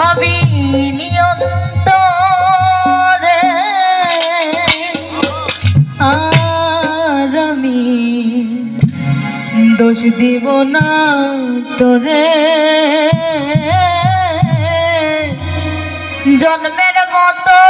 হবে নিয়ন্ত রে আর দোষ দিব না তোরে। জন্মের মতো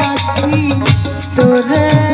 আছি তোরে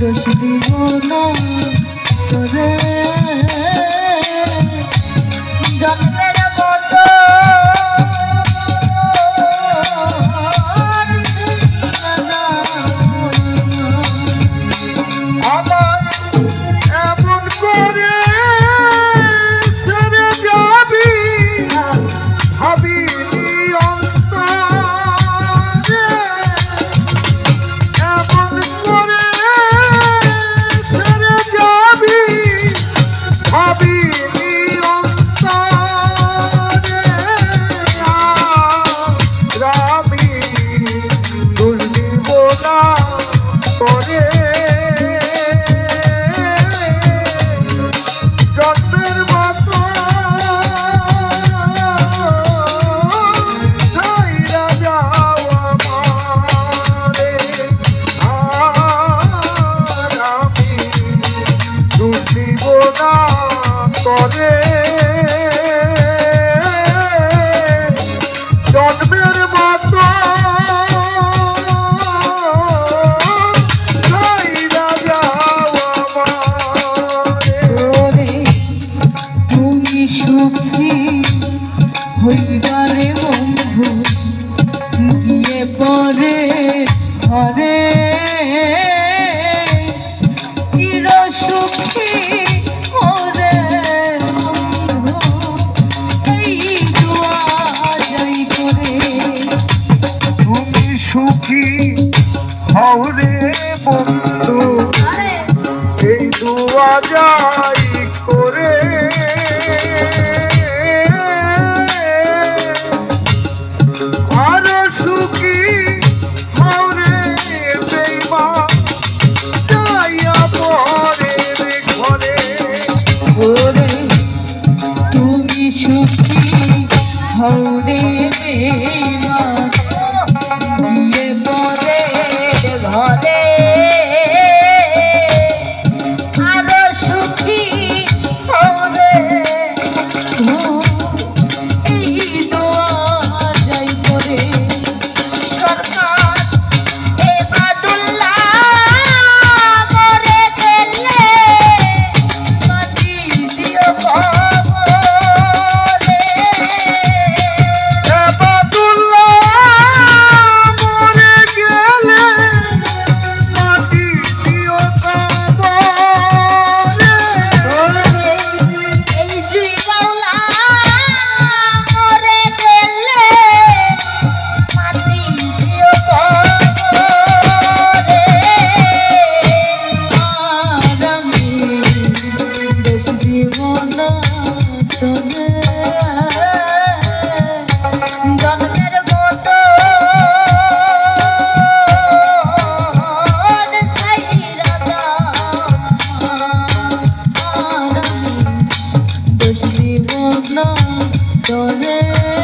দোষ দিব না সুখী হও রে বন্ধু এই দুয়া যায় দোলে